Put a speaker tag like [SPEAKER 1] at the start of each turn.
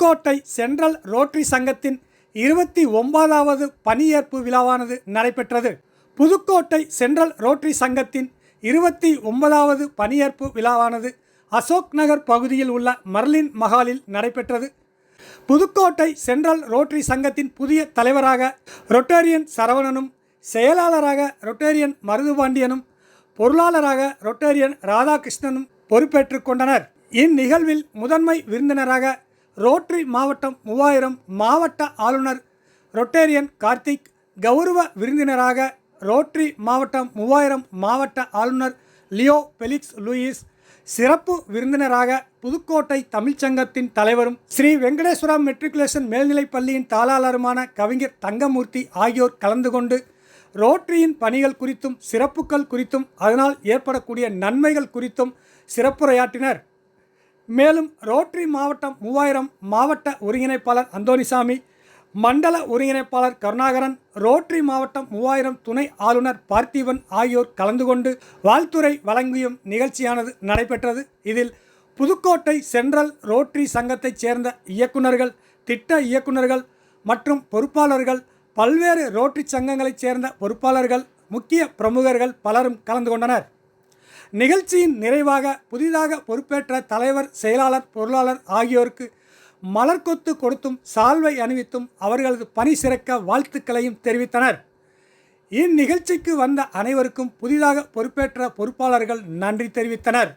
[SPEAKER 1] Pudukkottai central rotary சங்கத்தின் இருபத்தி ஒன்பதாவது பணியேற்பு விழாவானது நடைபெற்றது. புதுக்கோட்டை சென்ட்ரல் ரோட்டரி சங்கத்தின் இருபத்தி ஒன்பதாவது பணியேற்பு விழாவானது அசோக் நகர் பகுதியில் உள்ள மர்லின் மஹாலில் நடைபெற்றது. புதுக்கோட்டை சென்ட்ரல் ரோட்டரி சங்கத்தின் புதிய தலைவராக ரொட்டேரியன் சரவணனும் செயலாளராக ரொட்டேரியன் மருதுபாண்டியனும் பொருளாளராக ரொட்டேரியன் ராதாகிருஷ்ணனும் பொறுப்பேற்றுக் கொண்டனர். இந்நிகழ்வில் முதன்மை விருந்தினராக ரோட்ரி மாவட்டம் மூவாயிரம் மாவட்ட ஆளுநர் ரொட்டேரியன் கார்த்திக் கௌரவ விருந்தினராக ரோட்ரி மாவட்டம் மூவாயிரம் மாவட்ட ஆளுநர் லியோ பெலிக்ஸ் லூயிஸ் சிறப்பு விருந்தினராக புதுக்கோட்டை தமிழ்ச்சங்கத்தின் தலைவரும் ஸ்ரீ வெங்கடேஸ்வரா மெட்ரிகுலேஷன் மேல்நிலைப் பள்ளியின் தாளாளருமான கவிஞர் தங்கமூர்த்தி ஆகியோர் கலந்து கொண்டு ரோட்டரியின் பணிகள் குறித்தும் சிறப்புகள் குறித்தும் அதனால் ஏற்படக்கூடிய நன்மைகள் குறித்தும் சிறப்புரையாற்றினர். மேலும் ரோட்டரி மாவட்டம் மூவாயிரம் மாவட்ட ஒருங்கிணைப்பாளர் அந்தோனிசாமி மண்டல ஒருங்கிணைப்பாளர் கருணாகரன் ரோட்டரி மாவட்டம் மூவாயிரம் துணை ஆளுநர் பார்த்திபன் ஆகியோர் கலந்து கொண்டு வாழ்த்துரை வழங்கியும் நிகழ்ச்சியானது நடைபெற்றது. இதில் புதுக்கோட்டை சென்ட்ரல் ரோட்டரி சங்கத்தைச் சேர்ந்த இயக்குநர்கள் திட்ட இயக்குநர்கள் மற்றும் பொறுப்பாளர்கள் பல்வேறு ரோட்டரி சங்கங்களைச் சேர்ந்த பொறுப்பாளர்கள் முக்கிய பிரமுகர்கள் பலரும் கலந்து கொண்டனர். நிகழ்ச்சியின் நிறைவாக புதிதாக பொறுப்பேற்ற தலைவர் செயலாளர் பொருளாளர் ஆகியோருக்கு மலர்கொத்து கொடுத்தும் சால்வை அணிவித்தும் அவர்களது பணி சிறக்க வாழ்த்துக்களையும் தெரிவித்தனர். இந்நிகழ்ச்சிக்கு வந்த அனைவருக்கும் புதிதாக பொறுப்பேற்ற பொறுப்பாளர்கள் நன்றி தெரிவித்தனர்.